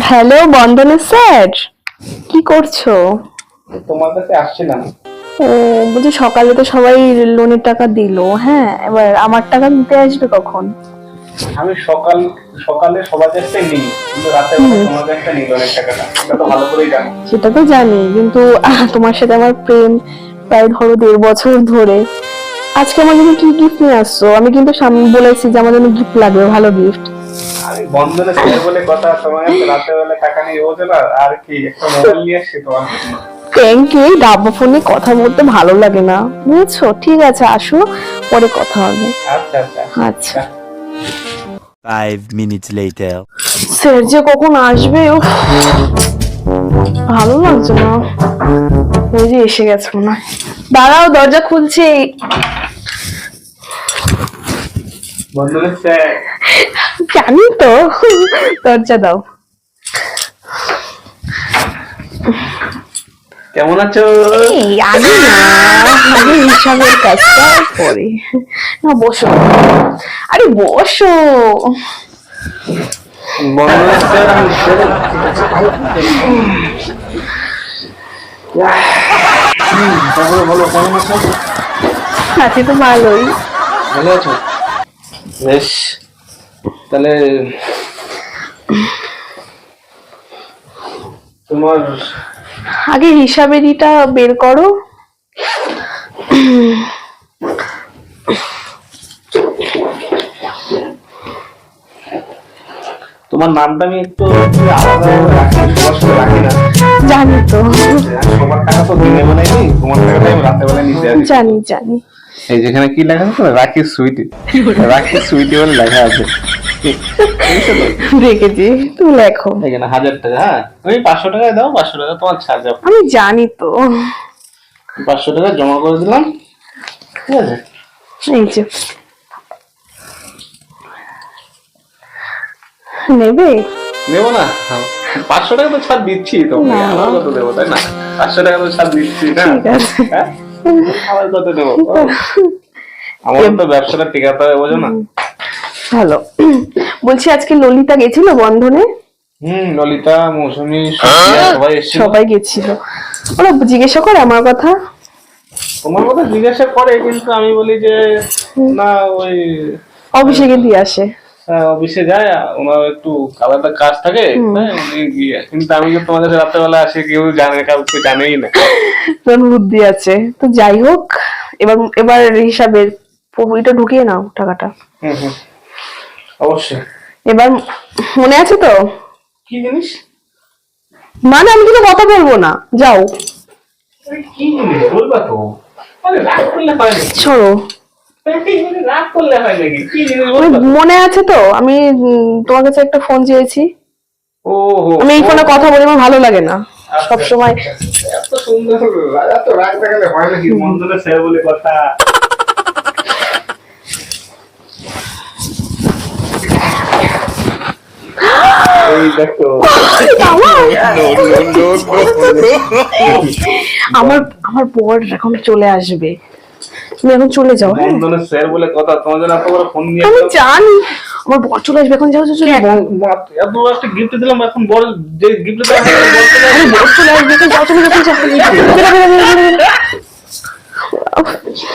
Hello বন্দনা sir কি করছ? তোমার কাছে আসছিলাম। ও বলছি সকালে তো সবাই লোনের টাকা দিলো হ্যাঁ? এবার আমার টাকা দিতে আসবে কখন? আমি সকাল সকালে সবার কাছে নিই কিন্তু রাতে তোমার কাছে নিল অনেক টাকাটা। এটা তো ভালো করেই জানো। সেটা তো জানি কিন্তু তোমার সাথে আমার প্রেম প্রায় ধরো দেড় বছর ধরে। আজকে আমার জন্য কি গিফট নিয়ে আসছো? আমি কিন্তু সামনে বলেছি যে আমার জন্য গিফট লাগবে ভালো গিফট আমি বন্ধনে শেয়ার বলে কথা তোমার রাতে বেলা টাকা নিয়ে না আর কি একটা মোবাইল নিয়ে আসছি তোমার থ্যাংক ইউ ডাব্বা ফোনে কথা বলতে ভালো লাগে না। বুঝছ? ঠিক আছে আসো পরে কথা হবে। আচ্ছা আচ্ছা আচ্ছা। Five minutes later. স্যার যে কখন আসবে উফ, ভালো লাগছে না। ওই যে এসে গেছে মনে হয়। দাঁড়াও দরজা খুলছে। শেয়ার জানি তো। দরজা দাও। কেমন আছো? আগে না আগে হিসাবের কাজটা পরে না বসো। আরে বসো। আছি তো ভালোই। ভালো আছো? বেশ। তাহলে তোমার আগে হিসাবের ইটা বের করো। তোমার নামটা আমি একটু আলাদা রাখি সবার সাথে রাখি না। জানি তো। সবার টাকা তো দিনে বেলায় নেই তোমার টাকাটা আমি রাতে বেলায় নিতে জানি জানি। এই যেখানে কি লেখা আছে রাখি সুইটি। রাখি সুইটি বলে লেখা আছে। দেখেছি তুমি লেখো। এখানে হাজার টাকা হ্যাঁ। ওই পাঁচশো টাকায় দাও পাঁচশো টাকা তোমার ছাড় যাও। আমি জানি তো। পাঁচশো টাকা জমা করে দিলাম। ঠিক আছে। এই যে। নেবে? নেব না। হ্যাঁ। পাঁচশো টাকা তো ছাড় দিচ্ছি তো দেবো তাই না? পাঁচশো টাকা তো ছাড় দিচ্ছি না হ্যাঁ? আমার কত দেবো। আমার তো ব্যবসাটা টিকাতে হবে বোঝো না। ভালো। বলছি আজকে ললিতা গেছিল বন্ধনে? হুম ললিতা মৌসুমি সুপ্রিয়া সবাই এসেছিল। সবাই গেছিল। ওরা জিজ্ঞাসা করে আমার কথা। তোমার কথা জিজ্ঞাসা করে কিন্তু আমি বলি যে না ওই অভিষেকে দিয়ে আসে। অফিসে যায় ওনার একটু আলাদা কাজ থাকে হ্যাঁ, কিন্তু আমি যে তোমাদের রাত্রেবেলা আসে কেউ জানে কাউকে জানেই না। তোর বুদ্ধি আছে। তো যাই হোক এবার এবার হিসাবের এটা ঢুকিয়ে নাও টাকাটা। হুম হুম। অবশ্যই। এবার মনে আছে তো? কি জিনিস? মানে আমি কিন্তু কথা বলব না। যাও। কি জিনিস? বলবা তো। আরে মনে আছে তো আমি তোমার কাছে একটা ফোন চেয়েছি। আমি এই ফোনে কথা বলি আমার ভালো লাগে না। সব সময় এত সুন্দর এত রাগ দেখালে হয় নাকি? মন স্যার বলে কথা। আমার আমার বর এখন চলে আসবে। তুমি এখন চলে যাও হ্যাঁ। স্যার বলে কথা তোমার জন্য এত বড় ফোন নিয়ে আমি জানি আমার বর চলে আসবে এখন যাও চলে এত একটা গিফট দিলাম এখন যে গিফট দিলাম বর চলে আসবে এখন যাও চলে যাও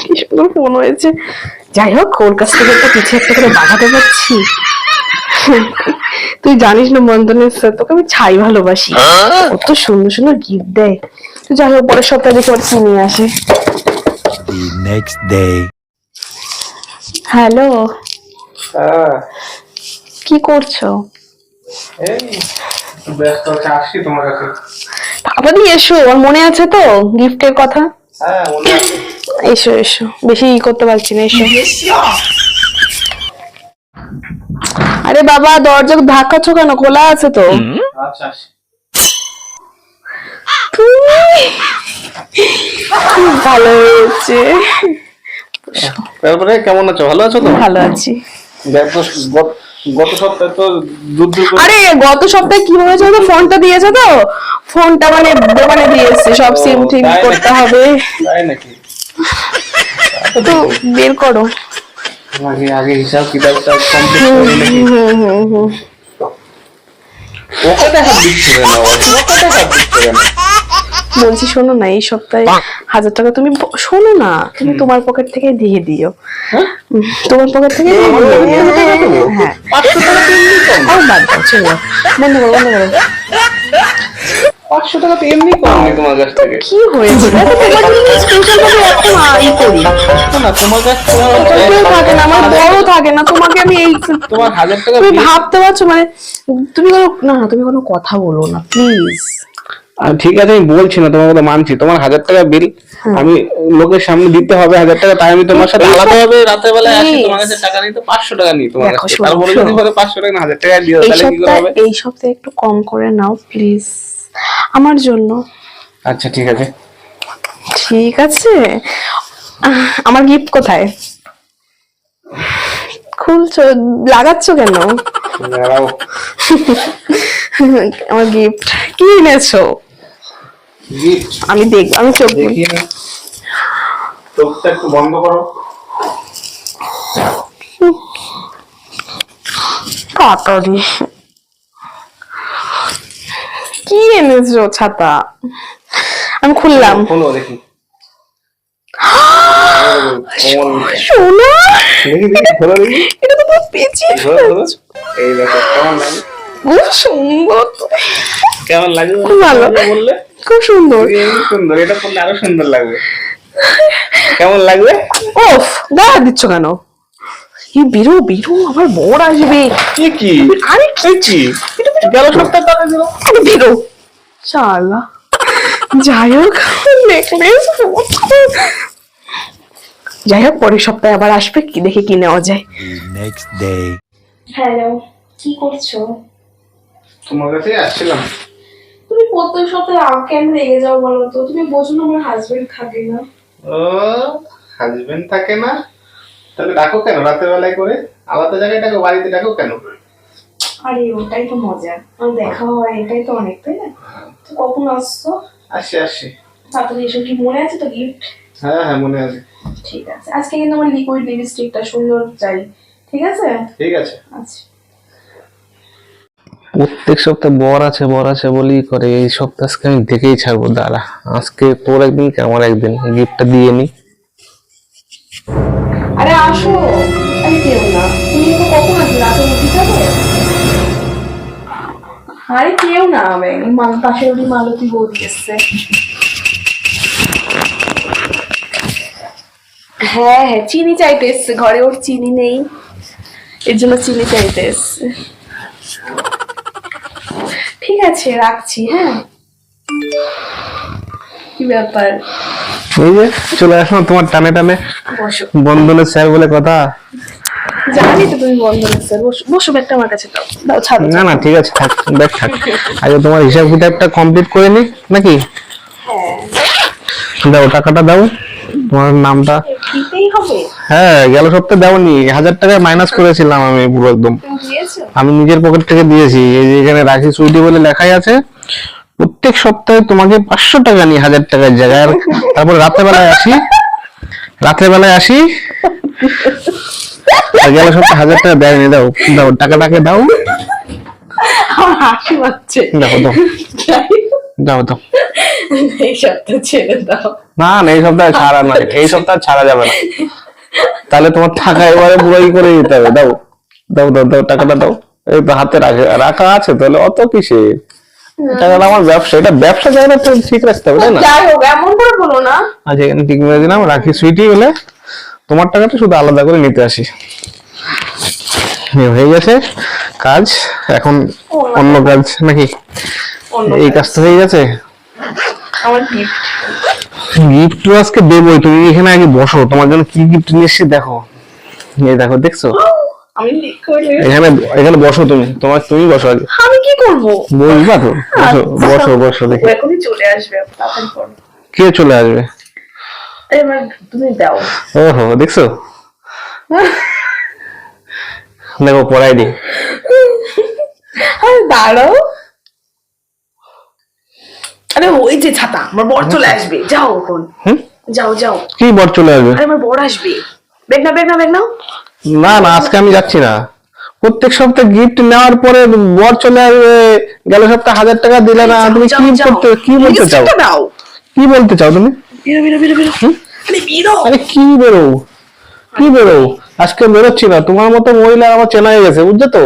কি সুন্দর ফোন হয়েছে। যাই হোক ওর কাছ থেকে একটা কিছু একটা করে বাঁধাতে পারছি তুই জানিস না বন্ধনের স্যার তোকে আমি ছাই ভালোবাসি। কত সুন্দর সুন্দর গিফট দেয়। যাই হোক পরের সপ্তাহে দেখি আবার কি নিয়ে আসে। The next day. হ্যালো হ্যাঁ। কি করছ? এই ব্যস্ত আছে আসছি তোমার কাছে। তাড়াতাড়ি এসো আমার মনে আছে তো গিফটের কথা? হ্যাঁ মনে আছে। এসো এসো বেশি ই করতে পারছি না এসো। আরে বাবা দরজা ধাক্কাচ্ছ কেন খোলা আছে তো? আচ্ছা আসি ভালো হয়েছে। তারপরে কেমন আছো? ভালো আছো তো? ভালো আছি। দেখো গত- গত সপ্তাহে তো দূর দূর আরে গত সপ্তাহে কি হয়েছে তো ফোনটা দিয়েছে তো? ফোনটা মানে দোকানে দিয়েছে সব ও, সিম ঠিক করতে হবে। তাই নাকি? তো বের করো। আগে আগে হিসাব কিতাবটা কমপ্লিট করে নাকি হুম হুম হুম। পকেটে হাত দিচ্ছে কেন পকেটে হাত দিচ্ছে কেন বলছি শোনো না এই সপ্তাহে হাজার টাকা তুমি শোনো না তুমি তোমার পকেট থেকে দিয়ে দিও। তোমার পকেট থেকে? হ্যাঁ। পাঁচশো টাকা তো এমনি কম আর বাদ দাও চলে। বন্ধ করো বন্ধ করো। পাঁচশো টাকা তো এমনি কম তোমার কাছ থেকে। কি হয়েছে? তোমার না কাছ থাকে না আমার বড় থাকে না তোমাকে আমি এই তোমার হাজার টাকা তুমি ভাবতে পারছ মানে তুমি কোনো না না তুমি কোনো কথা বলো না প্লিজ ঠিক আছে আমি বলছি না তোমার কথা মানছি। তোমার হাজার টাকা বিল আমি লোকের সামনে দিতে হবে হাজার টাকা তাই আমি তোমার সাথে আলাদা ভাবে রাতের বেলায় আসি তোমার কাছে টাকা নিতে পাঁচশো টাকা নিই তোমার কাছে। শোনো, তারপরে যদি বলে পাঁচশো টাকা না হাজার টাকা দিও তাহলে কি করে হবে? এই সপ্তাহে একটু কম করে নাও প্লিজ আমার জন্য। আচ্ছা ঠিক আছে। ঠিক আছে। আমার গিফট কোথায়? খুলছো লাগাচ্ছ কেন। আমার গিফট কি এনেছো? আমি দেখ আমি চোখ দেখি না চোখটা একটু বন্ধ করো। তাড়াতাড়ি কি এনেছো ছাতা? আমি খুললাম। খোলো দেখি। সোনা এটা তো পেঁচিয়ে এই দেখো কেমন লাগে? সুন্দর। কেমন লাগে খুব ভালো। বললে? খুব সুন্দর। সুন্দর এটা করলে আরও সুন্দর লাগবে। কেমন লাগবে? ওফ দেখা দিচ্ছ কেন? এই বেরো বেরো আমার বর আসবে। কি কি? আরে এই কি? গেল সপ্তাহে টাকা দিল। আরে বেরো। শালা। যাই হোক নেকলেস যাই হোক পরের সপ্তাহে আবার আসবে কি দেখে কি নেওয়া যায়। Next day. হ্যালো কি করছ? তোমার কাছে আসছিলাম। তুমি প্রত্যেক সপ্তাহে আমাকে আমি রেগে যাও বলো তো? তুমি বোঝো না আমার হাজবেন্ড থাকে না। ও হাজবেন্ড থাকে না? তাহলে ডাকো কেন রাতের বেলায় করে? আলাদা জায়গায় ডাকো বাড়িতে ডাকো কেন আরে ওটাই তো মজা। আমার দেখা হয় এটাই তো অনেক তাই না? তো কখন আসছো? আসি আসি। তাড়াতাড়ি এসব কি মনে আছে তো গিফট হ্যাঁ হ্যাঁ মনে আছে। ঠিক আছে। আজকে কিন্তু আমার লিকুইড লিপস্টিকটা সুন্দর চাই। ঠিক আছে? ঠিক আছে। আচ্ছা। প্রত্যেক সপ্তাহে বর আছে বর আছে বলি করে। এই সপ্তাহ আজকে আমি দেখেই ছাড়বো, দাঁড়া। আজকে তোর একদিন কি, আমার একদিন। গিফটটা দিয়ে নি। আরে আসো। আরে কেউ না। তুমি তো কখন আসবে রাতে উঠি যাবে? আরে কেউ না, আমি মাল পাশে ওই মালতী এসছে। হ্যাঁ হ্যাঁ চিনি চাইতে এসছে। ঘরে ওর চিনি নেই। এর জন্য চিনি চাইতে এসছে। ঠিক আছে রাখছি হ্যাঁ। কি ব্যাপার? এই যে চলে আসো তোমার টানে টানে। বসো। বন্ধনের স্যার বলে কথা। জানি তো তুমি বন্ধ করছ বসো বসো ব্যাগটা আমার কাছে দাও। দাও ছাড়ো। না না ঠিক আছে থাক দেখ থাক। আগে তোমার হিসাব কিতাবটা কমপ্লিট করে নি নাকি? হ্যাঁ। দাও টাকাটা দাও। তোমার নামটা? হ্যাঁ গেল সপ্তাহে দাওনি। হাজার টাকা মাইনাস করেছিলাম আমি পুরো একদম। আমি নিজের পকেট থেকে দিয়েছি। এই যে এখানে রাখি সুইটি বলে লেখাই আছে প্রত্যেক সপ্তাহে তোমাকে পাঁচশো টাকা নিই হাজার টাকার জায়গায় আর তারপর রাতের বেলায় আসি। রাতের বেলায় আসি। গেল সপ্তাহে হাজার টাকা দেয়নি। দাও দাও টাকাটাকে দাও। আমার হাসি পাচ্ছে। দাও দাও। দাও দাও। এই সপ্তাহ ছেড়ে দাও। না না এই সপ্তাহে ছাড়া নয়। এই সপ্তাহ ছাড়া যাবে না। তাহলে তোমার টাকা এবারে পুরোই করে দিতে হবে। দাও দাও দাও দাও টাকাটা দাও। এই তো হাতে রাখা রাখা আছে তাহলে অত কিসে? টাকাটা আমার ব্যবসা। এটা ব্যবসা জায়গাটা তো ঠিক রাখতে হবে না? যাই হোক এমন করে বলো না। আচ্ছা এখানে ঠিক মেরে দিলাম রাখি সুইটি হলে তোমার টাকাটা শুধু আলাদা করে নিতে আসি। হয়ে গেছে কাজ। এখন অন্য কাজ নাকি? এই কাজটা হয়ে গেছে? আমার গিফট গিফট তো আজকে দেবোই তুমি এখানে আগে বসো তোমার জন্য কি গিফট নিয়ে এসেছি দেখো। এই দেখো দেখছ? আমি এখানে এখানে বসো তুমি তোমার তুমি বসো আগে। আমি কি করব? বসবা তো বসো আচ্ছা। বসো দেখি। এখনই চলে আসবে কে চলে আসবে? এবার তুমি দাও। ওহো দেখছ? দেখো পড়াই দি। দাঁড়াও। আরে ওই যে ছাতা আমার বর চলে আসবে যাও এখন। যাও যাও। কি বর চলে আসবে? আরে আমার বর আসবে। বেগ না বেগ না বেগ নাও। না না আজকে আমি যাচ্ছি না। প্রত্যেক সপ্তাহে গিফট নেওয়ার পরে বর চলে আসবে গেল সপ্তাহে হাজার টাকা দিলে না তুমি কি। করতে কি বলতে চাও? কি বলতে চাও তুমি? বেরো বেরো বেরো বেরো। আরে বেরো। আরে কি বেরো? কি বেরো? আজকে বেরোচ্ছি না। তোমার মতো মহিলা আমার চেনা হয়ে গেছে বুঝছ তো?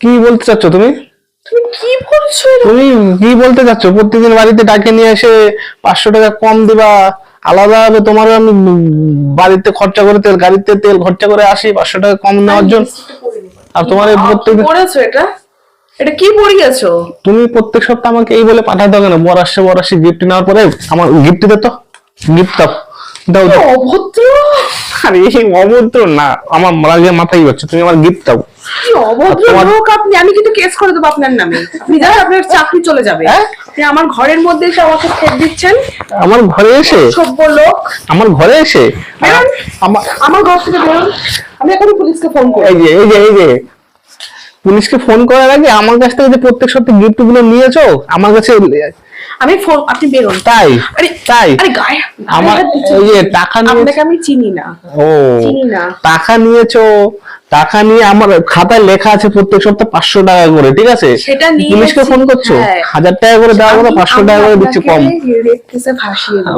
কি বলতে চাচ্ছ তুমি? তুমি কি বলছো? তুমি কি বলতে চাচ্ছ? প্রত্যেকদিন বাড়িতে ডাকে নিয়ে এসে পাঁচশো টাকা কম দিবা আলাদা ভাবে তোমার আমি বাড়িতে খরচা করে তেল গাড়িতে তেল খরচা করে আসি পাঁচশো টাকা কম নেওয়ার জন্য। আর তোমার এই প্রত্যেক কি পরেছো এটা? এটা কি পরে গেছো? তুমি প্রত্যেক সপ্তাহে আমাকে এই বলে পাঠাতে হবে না। বর আসছে বর আসছে গিফট নেওয়ার পরে আমার গিফট দে তো। গিফট দাও। দাও দাও। অভদ্র! আরে এই অভদ্র না আমার রাগে মাথায় হচ্ছে তুমি আমার গিফট দাও। কি অভদ্র লোক আপনি আমি কিন্তু কেস করে দেবো আপনার নামে। আপনি জানেন আপনার চাকরি চলে যাবে। হ্যাঁ? আপনি আমার ঘরের মধ্যে এসে আমাকে ফের দিচ্ছেন। আমার ঘরে এসে? সভ্য লোক। আমার ঘরে এসে। আমার আমার ঘর থেকে বেরোন। আমি এখন পুলিশকে ফোন করি এই যে এই যে এই যে। পুলিশকে ফোন করার আগে আমার কাছ থেকে যে প্রত্যেক সপ্তাহে গিফটগুলো নিয়েছো আমার কাছে আমি ফোন আপনি বেরোন। তাই আরে তাই। আরে গায়ে আমার। এই টাকা নিয়ে আপনাকে আমি চিনি না ও চিনি না। টাকা নিয়েছো টাকা নিয়ে আমার খাতায় লেখা আছে প্রত্যেক সপ্তাহে পাঁচশো টাকা করে ঠিক আছে সেটা নিয়ে পুলিশকে ফোন করছ হ্যাঁ। হাজার টাকা করে দেওয়ার কথা পাঁচশো টাকা করে দিচ্ছি কম।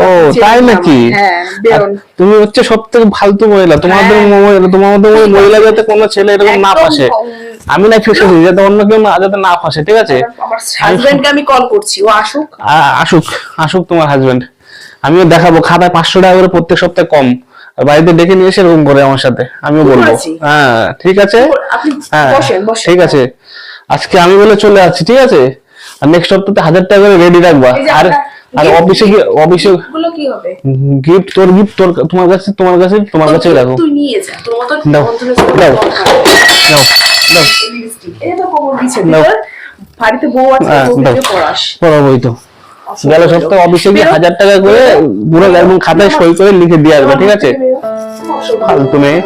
ও তাই নাকি। হ্যাঁ তুমি হচ্ছে সব থেকে ফালতু মহিলা তোমাদের হ্যাঁ। মহিলা তোমার মতো মহিলা যাতে কোনো ছেলে এরকম না ফাঁসে আমি না ফেসেছি যাতে অন্য কেউ না যাতে না ফাঁসে ঠিক আছে হাজবেন্ডকে আমি কল করছি ও আসুক আসুক আসুক তোমার হাজবেন্ড আমিও দেখাবো খাতায় পাঁচশো টাকা করে প্রত্যেক সপ্তাহে কম। বাড়িতে ডেকে নিয়ে এসে এরকম করে আমার সাথে আমিও বলব। হ্যাঁ ঠিক আছে? হ্যাঁ ঠিক আছে। আজকে আমি বলে চলে আসছি ঠিক আছে? আর নেক্সট সপ্তাহে হাজার টাকা করে রেডি রাখবা। আর আর অফিসে অফিসে গুলো কি হবে? গিফট তোর গিফট তোর তোমার কাছে তোমার কাছে তোমার কাছেই রাখো। তুই নিয়ে যা। তোর মতো দাও, দাও। দাও দাও তো খবর বাড়িতে বউ আছে পড়াস। পড়াবোই তো। গেল সপ্তাহে অফিসে গিয়ে হাজার টাকা করে পুরো একদম খাতায় সই করে লিখে দিয়ে আসবে ঠিক আছে। ফালতু মেয়ে।